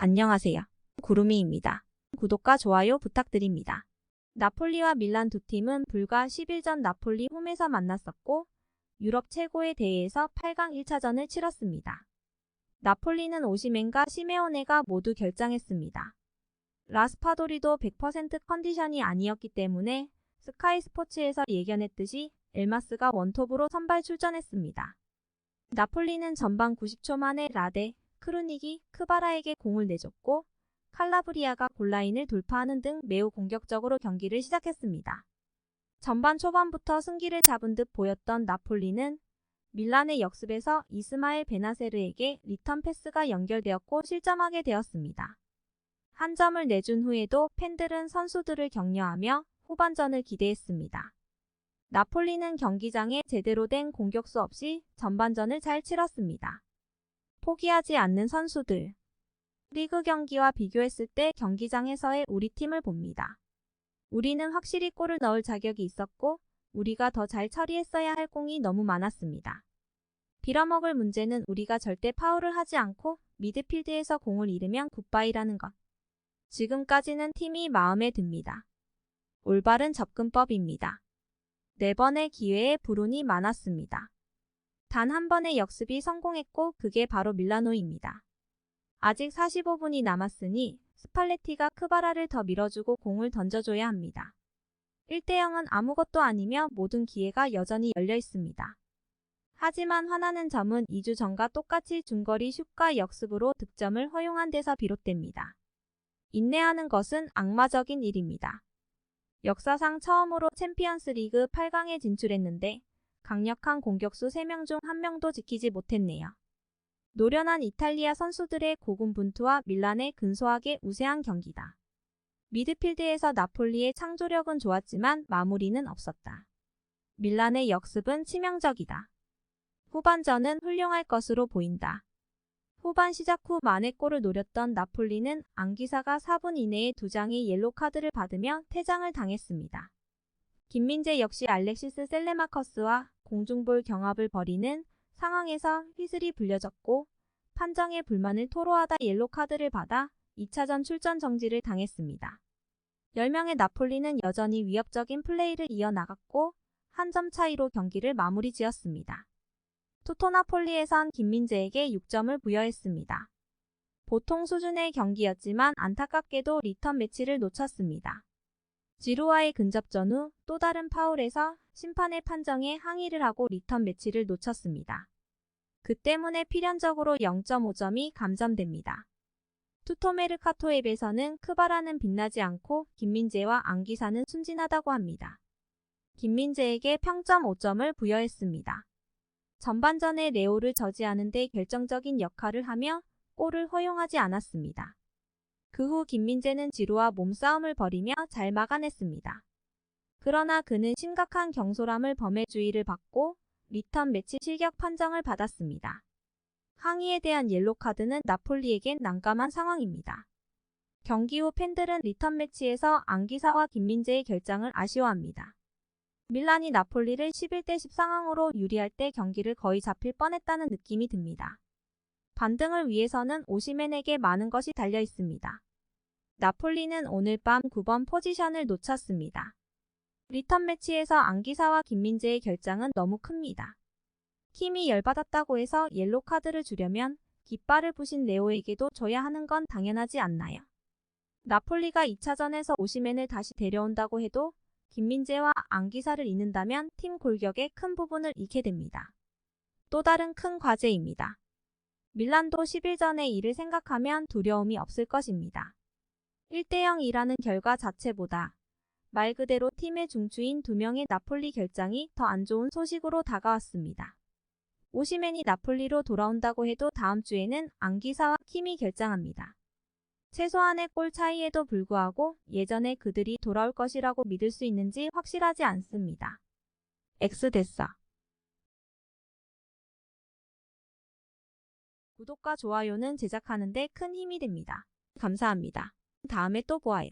안녕하세요. 구루미입니다. 구독과 좋아요 부탁드립니다. 나폴리와 밀란 두 팀은 불과 10일 전 나폴리 홈에서 만났었고 유럽 최고의 대회에서 8강 1차전을 치렀습니다. 나폴리는 오시멘과 시메오네가 모두 결장했습니다. 라스파도리도 100% 컨디션이 아니었기 때문에 스카이 스포츠에서 예견했듯이 엘마스가 원톱으로 선발 출전했습니다. 나폴리는 전반 90초 만에 라데, 크루닉이 크바라에게 공을 내줬고 칼라브리아가 골라인을 돌파하는 등 매우 공격적으로 경기를 시작했습니다. 전반 초반부터 승기를 잡은 듯 보였던 나폴리는 밀란의 역습에서 이스마엘 베나세르에게 리턴 패스가 연결되었고 실점하게 되었습니다. 한 점을 내준 후에도 팬들은 선수들을 격려하며 후반전을 기대했습니다. 나폴리는 경기장에 제대로 된 공격수 없이 전반전을 잘 치렀습니다. 포기하지 않는 선수들. 리그 경기와 비교했을 때 경기장에서의 우리 팀을 봅니다. 우리는 확실히 골을 넣을 자격이 있었고 우리가 더 잘 처리했어야 할 공이 너무 많았습니다. 빌어먹을 문제는 우리가 절대 파울을 하지 않고 미드필드에서 공을 잃으면 굿바이라는 것. 지금까지는 팀이 마음에 듭니다. 올바른 접근법입니다. 네 번의 기회에 불운이 많았습니다. 단 한 번의 역습이 성공했고 그게 바로 밀라노입니다. 아직 45분이 남았으니 스팔레티가 크바라를 더 밀어주고 공을 던져줘야 합니다. 1대0은 아무것도 아니며 모든 기회가 여전히 열려 있습니다. 하지만 화나는 점은 2주 전과 똑같이 중거리 슛과 역습으로 득점을 허용한 데서 비롯됩니다. 인내하는 것은 악마적인 일입니다. 역사상 처음으로 챔피언스 리그 8강에 진출했는데 강력한 공격수 3명 중 1명도 지키지 못했네요. 노련한 이탈리아 선수들의 고군분투와 밀란의 근소하게 우세한 경기다. 미드필드에서 나폴리의 창조력은 좋았지만 마무리는 없었다. 밀란의 역습은 치명적이다. 후반전은 훌륭할 것으로 보인다. 후반 시작 후 만회 골을 노렸던 나폴리는 안기사가 4분 이내에 두 장의 옐로 카드를 받으며 퇴장을 당했습니다. 김민재 역시 알렉시스 셀레마커스와 공중볼 경합을 벌이는 상황에서 휘슬이 불려졌고 판정에 불만을 토로하다 옐로 카드를 받아 2차전 출전 정지를 당했습니다. 10명의 나폴리는 여전히 위협적인 플레이를 이어나갔고 한 점 차이로 경기를 마무리 지었습니다. 토토나폴리에선 김민재에게 6점을 부여했습니다. 보통 수준의 경기였지만 안타깝게도 리턴 매치를 놓쳤습니다. 지루와의 근접 전 후 또 다른 파울에서 심판의 판정에 항의를 하고 리턴 매치를 놓쳤습니다. 그 때문에 필연적으로 0.5점이 감점됩니다. 투토메르카토 앱에서는 크바라는 빛나지 않고 김민재와 안기사는 순진하다고 합니다. 김민재에게 평점 5점을 부여했습니다. 전반전에 레오를 저지하는 데 결정적인 역할을 하며 골을 허용하지 않았습니다. 그 후 김민재는 지루와 몸싸움을 벌이며 잘 막아냈습니다. 그러나 그는 심각한 경솔함을 범해 주의를 받고 리턴 매치 실격 판정을 받았습니다. 항의에 대한 옐로카드는 나폴리에겐 난감한 상황입니다. 경기 후 팬들은 리턴 매치에서 안기사와 김민재의 결장을 아쉬워합니다. 밀란이 나폴리를 11대 10 상황으로 유리할 때 경기를 거의 잡힐 뻔했다는 느낌이 듭니다. 반등을 위해서는 오시멘에게 많은 것이 달려 있습니다. 나폴리는 오늘 밤 9번 포지션을 놓쳤습니다. 리턴 매치에서 안기사와 김민재의 결장은 너무 큽니다. 킴이 열받았다고 해서 옐로 카드를 주려면 깃발을 부신 레오에게도 줘야 하는 건 당연하지 않나요? 나폴리가 2차전에서 오시멘을 다시 데려온다고 해도 김민재와 안기사를 잇는다면 팀 골격의 큰 부분을 잃게 됩니다. 또 다른 큰 과제입니다. 밀란도 10일 전의 일을 생각하면 두려움이 없을 것입니다. 1대0이라는 결과 자체보다 말 그대로 팀의 중추인 두 명의 나폴리 결장이 더 안 좋은 소식으로 다가왔습니다. 오시멘이 나폴리로 돌아온다고 해도 다음 주에는 안기사와 킴이 결장합니다. 최소한의 골 차이에도 불구하고 예전에 그들이 돌아올 것이라고 믿을 수 있는지 확실하지 않습니다. X 됐어. 구독과 좋아요는 제작하는 데 큰 힘이 됩니다. 감사합니다. 다음에 또 보아요.